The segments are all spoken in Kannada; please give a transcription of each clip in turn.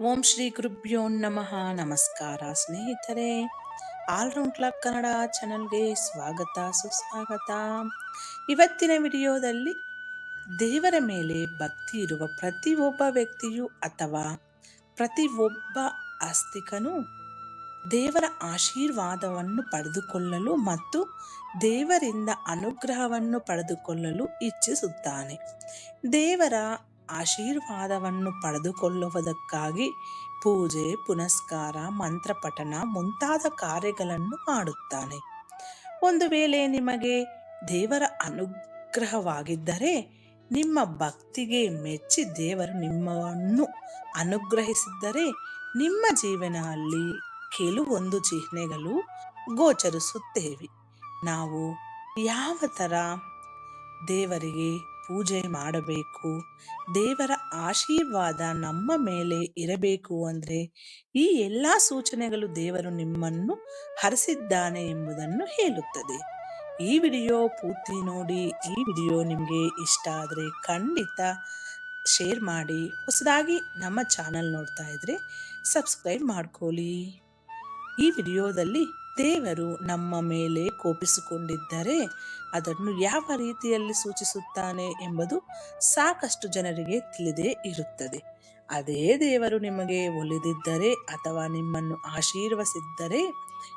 ಓಂ ಶ್ರೀ ಗುರುಭ್ಯೋ ನಮಃ. ನಮಸ್ಕಾರ ಸ್ನೇಹಿತರೆ. ಆಲ್ರೌಂಡ್ ಕ್ಲಾಕ್ ಕನ್ನಡ ಚಾನಲ್ಗೆ ಸ್ವಾಗತ, ಸುಸ್ವಾಗತ. ಇವತ್ತಿನ ವಿಡಿಯೋದಲ್ಲಿ ದೇವರ ಮೇಲೆ ಭಕ್ತಿ ಇರುವ ಪ್ರತಿಯೊಬ್ಬ ವ್ಯಕ್ತಿಯು ಅಥವಾ ಪ್ರತಿಯೊಬ್ಬ ಆಸ್ತಿಕನು ದೇವರ ಆಶೀರ್ವಾದವನ್ನು ಪಡೆದುಕೊಳ್ಳಲು ಮತ್ತು ದೇವರಿಂದ ಅನುಗ್ರಹವನ್ನು ಪಡೆದುಕೊಳ್ಳಲು ಇಚ್ಛಿಸುತ್ತಾನೆ. ದೇವರ ಆಶೀರ್ವಾದವನ್ನು ಪಡೆದುಕೊಳ್ಳುವುದಕ್ಕಾಗಿ ಪೂಜೆ, ಪುನಸ್ಕಾರ ಮಂತ್ರಪಠನ ಮುಂತಾದ ಕಾರ್ಯಗಳನ್ನು ಮಾಡುತ್ತಾನೆ. ಒಂದು ವೇಳೆ ನಿಮಗೆ ದೇವರ ಅನುಗ್ರಹವಾಗಿದ್ದರೆ ನಿಮ್ಮ ಭಕ್ತಿಗೆ ಮೆಚ್ಚಿ ದೇವರು ನಿಮ್ಮನ್ನು ಅನುಗ್ರಹಿಸಿದ್ದರೆ ನಿಮ್ಮ ಜೀವನದಲ್ಲಿ ಕೆಲವೊಂದು ಚಿಹ್ನೆಗಳು ಗೋಚರಿಸುತ್ತೇವೆ. ನಾವು ಯಾವ ಥರ ದೇವರಿಗೆ ಪೂಜೆ ಮಾಡಬೇಕು. ದೇವರ ಆಶೀರ್ವಾದ ನಮ್ಮ ಮೇಲೆ ಇರಬೇಕು ಅಂದರೆ ಈ ಎಲ್ಲ ಸೂಚನೆಗಳು ದೇವರು ನಿಮ್ಮನ್ನು ಹರಿಸಿದ್ದಾನೆ ಎಂಬುದನ್ನು ಹೇಳುತ್ತದೆ. ಈ ವಿಡಿಯೋ ಪೂರ್ತಿ ನೋಡಿ, ಈ ವಿಡಿಯೋ ನಿಮಗೆ ಇಷ್ಟ ಆದರೆ ಖಂಡಿತ ಶೇರ್ ಮಾಡಿ, ಹೊಸದಾಗಿ ನಮ್ಮ ಚಾನಲ್ ನೋಡ್ತಾ ಇದ್ರೆ ಸಬ್ಸ್ಕ್ರೈಬ್ ಮಾಡ್ಕೊಳ್ಳಿ. ಈ ವಿಡಿಯೋದಲ್ಲಿ ದೇವರು ನಮ್ಮ ಮೇಲೆ ಕೋಪಿಸಿಕೊಂಡಿದ್ದರೆ ಅದನ್ನು ಯಾವ ರೀತಿಯಲ್ಲಿ ಸೂಚಿಸುತ್ತಾನೆ ಎಂಬುದು ಸಾಕಷ್ಟು ಜನರಿಗೆ ತಿಳಿದೇ ಇರುತ್ತದೆ. ಅದೇ ದೇವರು ನಿಮಗೆ ಒಲಿದಿದ್ದರೆ ಅಥವಾ ನಿಮ್ಮನ್ನು ಆಶೀರ್ವಸಿದ್ದರೆ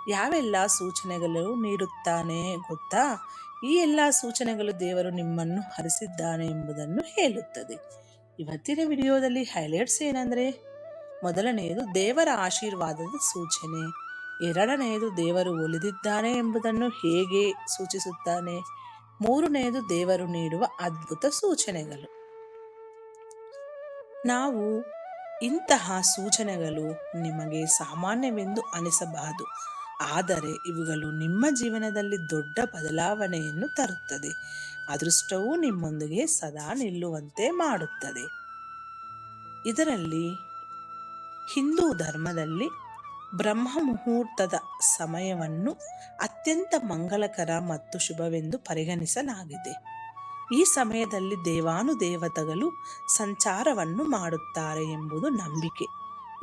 ಯಾವೆಲ್ಲ ಸೂಚನೆಗಳು ನೀಡುತ್ತಾನೆ ಗೊತ್ತಾ? ಈ ಎಲ್ಲ ಸೂಚನೆಗಳು ದೇವರು ನಿಮ್ಮನ್ನು ಹರಿಸಿದ್ದಾನೆ ಎಂಬುದನ್ನು ಹೇಳುತ್ತದೆ. ಇವತ್ತಿನ ವಿಡಿಯೋದಲ್ಲಿ ಹೈಲೈಟ್ಸ್ ಏನಂದ್ರೆ, ಮೊದಲನೆಯದು ದೇವರ ಆಶೀರ್ವಾದದ ಸೂಚನೆ. ಎರಡನೆಯದು ದೇವರು ಒಲಿದಿದ್ದಾನೆ ಎಂಬುದನ್ನು ಹೇಗೆ ಸೂಚಿಸುತ್ತಾನೆ? ಮೂರನೆಯದು ದೇವರು ನೀಡುವ ಅದ್ಭುತ ಸೂಚನೆಗಳು. ನಾವು ಇಂತಹ ಸೂಚನೆಗಳು ನಿಮಗೆ ಸಾಮಾನ್ಯವೆಂದು ಅನಿಸಬಹುದು ಆದರೆ ಇವುಗಳು ನಿಮ್ಮ ಜೀವನದಲ್ಲಿ ದೊಡ್ಡ ಬದಲಾವಣೆಯನ್ನು ತರುತ್ತದೆ. ಅದೃಷ್ಟವು ನಿಮ್ಮೊಂದಿಗೆ ಸದಾ ನಿಲ್ಲುವಂತೆ ಮಾಡುತ್ತದೆ. ಇದರಲ್ಲಿ ಹಿಂದೂ ಧರ್ಮದಲ್ಲಿ ಬ್ರಹ್ಮ ಮುಹೂರ್ತದ ಸಮಯವನ್ನು ಅತ್ಯಂತ ಮಂಗಳಕರ ಮತ್ತು ಶುಭವೆಂದು ಪರಿಗಣಿಸಲಾಗಿದೆ. ಈ ಸಮಯದಲ್ಲಿ ದೇವಾನುದೇವತೆಗಳು ಸಂಚಾರವನ್ನು ಮಾಡುತ್ತಾರೆ ಎಂಬುದು ನಂಬಿಕೆ.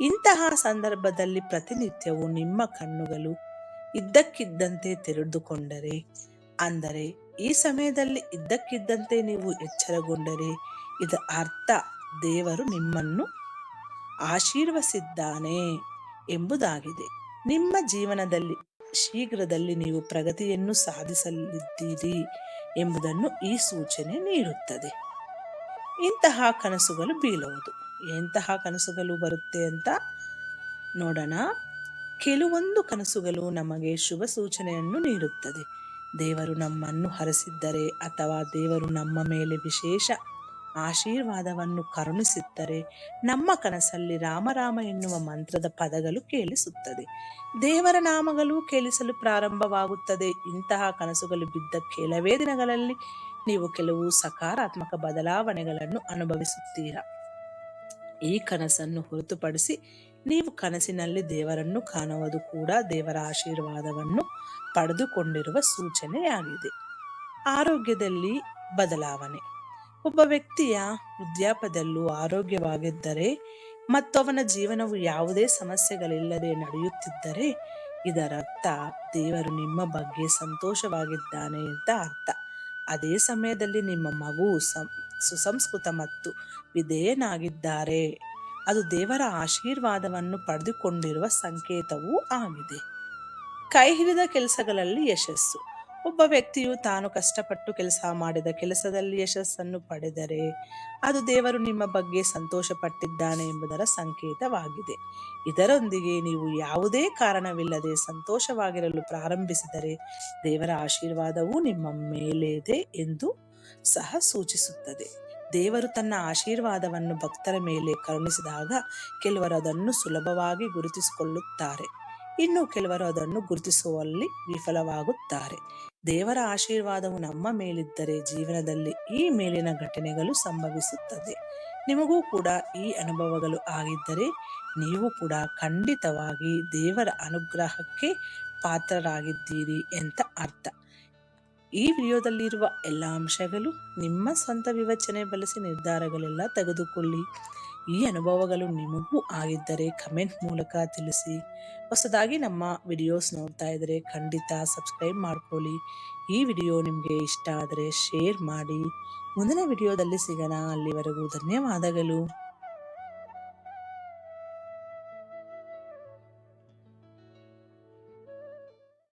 ಇಂತಹ ಸಂದರ್ಭದಲ್ಲಿ ಪ್ರತಿನಿತ್ಯವೂ ನಿಮ್ಮ ಕಣ್ಣುಗಳು ಇದ್ದಕ್ಕಿದ್ದಂತೆ ತೆರೆದುಕೊಂಡರೆ, ಅಂದರೆ ಈ ಸಮಯದಲ್ಲಿ ಇದ್ದಕ್ಕಿದ್ದಂತೆ ನೀವು ಎಚ್ಚರಗೊಂಡರೆ ಇದರ ಅರ್ಥ ದೇವರು ನಿಮ್ಮನ್ನು ಆಶೀರ್ವಸಿದ್ದಾನೆ. ಎಂಬುದಾಗಿದೆ. ನಿಮ್ಮ ಜೀವನದಲ್ಲಿ ಶೀಘ್ರದಲ್ಲಿ ನೀವು ಪ್ರಗತಿಯನ್ನು ಸಾಧಿಸಲಿದ್ದೀರಿ ಎಂಬುದನ್ನು ಈ ಸೂಚನೆ ನೀಡುತ್ತದೆ. ಇಂತಹ ಕನಸುಗಳು ಬೀಳುವುದು. ಎಂತಹ ಕನಸುಗಳು ಬರುತ್ತೆ ಅಂತ ನೋಡೋಣ. ಕೆಲವೊಂದು ಕನಸುಗಳು ನಮಗೆ ಶುಭ ಸೂಚನೆಯನ್ನು ನೀಡುತ್ತದೆ. ದೇವರು ನಮ್ಮನ್ನು ಹರಸಿದ್ದರೆ ಅಥವಾ ದೇವರು ನಮ್ಮ ಮೇಲೆ ವಿಶೇಷ ಆಶೀರ್ವಾದವನ್ನು ಕರುಣಿಸಿದ್ದರೆ ನಮ್ಮ ಕನಸಲ್ಲಿ ರಾಮರಾಮ ಎನ್ನುವ ಮಂತ್ರದ ಪದಗಳು ಕೇಳಿಸುತ್ತದೆ. ದೇವರ ನಾಮಗಳು ಕೇಳಿಸಲು ಪ್ರಾರಂಭವಾಗುತ್ತದೆ. ಇಂತಹ ಕನಸುಗಳು ಬಿದ್ದ ಕೆಲವೇ ದಿನಗಳಲ್ಲಿ ನೀವು ಕೆಲವು ಸಕಾರಾತ್ಮಕ ಬದಲಾವಣೆಗಳನ್ನು ಅನುಭವಿಸುತ್ತೀರಾ? ಈ ಕನಸನ್ನು ಹೊರತುಪಡಿಸಿ ನೀವು ಕನಸಿನಲ್ಲಿ ದೇವರನ್ನು ಕಾಣುವುದು ಕೂಡ ದೇವರ ಆಶೀರ್ವಾದವನ್ನು ಪಡೆದುಕೊಂಡಿರುವ ಸೂಚನೆಯಾಗಿದೆ. ಆರೋಗ್ಯದಲ್ಲಿ ಬದಲಾವಣೆ. ಒಬ್ಬ ವ್ಯಕ್ತಿಯ ವೃದ್ಧಾಪದಲ್ಲೂ ಆರೋಗ್ಯವಾಗಿದ್ದರೆ ಮತ್ತು ಅವನ ಜೀವನವು ಯಾವುದೇ ಸಮಸ್ಯೆಗಳಿಲ್ಲದೆ ನಡೆಯುತ್ತಿದ್ದರೆ ಇದರರ್ಥ ದೇವರು ನಿಮ್ಮ ಬಗ್ಗೆ ಸಂತೋಷವಾಗಿದ್ದಾನೆ ಅಂತ ಅರ್ಥ. ಅದೇ ಸಮಯದಲ್ಲಿ ನಿಮ್ಮ ಮಗು ಸುಸಂಸ್ಕೃತ ಮತ್ತು ವಿಧೇಯನಾಗಿದ್ದಾರೆ. ಅದು ದೇವರ ಆಶೀರ್ವಾದವನ್ನು ಪಡೆದುಕೊಂಡಿರುವ ಸಂಕೇತವೂ ಆಗಿದೆ. ಕೈ ಹಿಡಿದ ಕೆಲಸಗಳಲ್ಲಿ ಯಶಸ್ಸು. ಒಬ್ಬ ವ್ಯಕ್ತಿಯು ತಾನು ಕಷ್ಟಪಟ್ಟು ಕೆಲಸ ಮಾಡಿದ ಕೆಲಸದಲ್ಲಿ ಯಶಸ್ಸನ್ನು ಪಡೆದರೆ ಅದು ದೇವರು ನಿಮ್ಮ ಬಗ್ಗೆ ಸಂತೋಷಪಟ್ಟಿದ್ದಾನೆ ಎಂಬುದರ ಸಂಕೇತವಾಗಿದೆ. ಇದರೊಂದಿಗೆ ನೀವು ಯಾವುದೇ ಕಾರಣವಿಲ್ಲದೆ ಸಂತೋಷವಾಗಿರಲು ಪ್ರಾರಂಭಿಸಿದರೆ ದೇವರ ಆಶೀರ್ವಾದವು ನಿಮ್ಮ ಮೇಲೇದೆ ಎಂದು ಸಹ ಸೂಚಿಸುತ್ತದೆ. ದೇವರು ತನ್ನ ಆಶೀರ್ವಾದವನ್ನು ಭಕ್ತರ ಮೇಲೆ ಕರುಣಿಸಿದಾಗ ಕೆಲವರು ಅದನ್ನು ಸುಲಭವಾಗಿ ಗುರುತಿಸಿಕೊಳ್ಳುತ್ತಾರೆ. ಇನ್ನು ಕೆಲವರು ಅದನ್ನು ಗುರುತಿಸುವಲ್ಲಿ ವಿಫಲವಾಗುತ್ತಾರೆ. ದೇವರ ಆಶೀರ್ವಾದವು ನಮ್ಮ ಮೇಲಿದ್ದರೆ ಜೀವನದಲ್ಲಿ ಈ ಮೇಲಿನ ಘಟನೆಗಳು ಸಂಭವಿಸುತ್ತದೆ. ನಿಮಗೂ ಕೂಡ ಈ ಅನುಭವಗಳು ಆಗಿದ್ದರೆ ನೀವು ಕೂಡ ಖಂಡಿತವಾಗಿ ದೇವರ ಅನುಗ್ರಹಕ್ಕೆ ಪಾತ್ರರಾಗಿದ್ದೀರಿ ಅಂತ ಅರ್ಥ. ಈ ವಿಡಿಯೋದಲ್ಲಿರುವ ಎಲ್ಲ ಅಂಶಗಳು ನಿಮ್ಮ ಸ್ವಂತ ವಿವಚನೆ ಬಳಸಿ ನಿರ್ಧಾರಗಳೆಲ್ಲ ತೆಗೆದುಕೊಳ್ಳಿ. ಈ ಅನುಭವಗಳು ನಿಮಗೂ ಆಗಿದ್ದರೆ ಕಮೆಂಟ್ ಮೂಲಕ ತಿಳಿಸಿ. ಹೊಸದಾಗಿ ನಮ್ಮ ವಿಡಿಯೋಸ್ ನೋಡ್ತಾ ಇದ್ದರೆ ಖಂಡಿತ ಸಬ್ಸ್ಕ್ರೈಬ್ ಮಾಡ್ಕೊಳ್ಳಿ. ಈ ವಿಡಿಯೋ ನಿಮಗೆ ಇಷ್ಟ ಆದರೆ ಶೇರ್ ಮಾಡಿ. ಮುಂದಿನ ವಿಡಿಯೋದಲ್ಲಿ ಸಿಗೋಣ. ಅಲ್ಲಿವರೆಗೂ ಧನ್ಯವಾದಗಳು.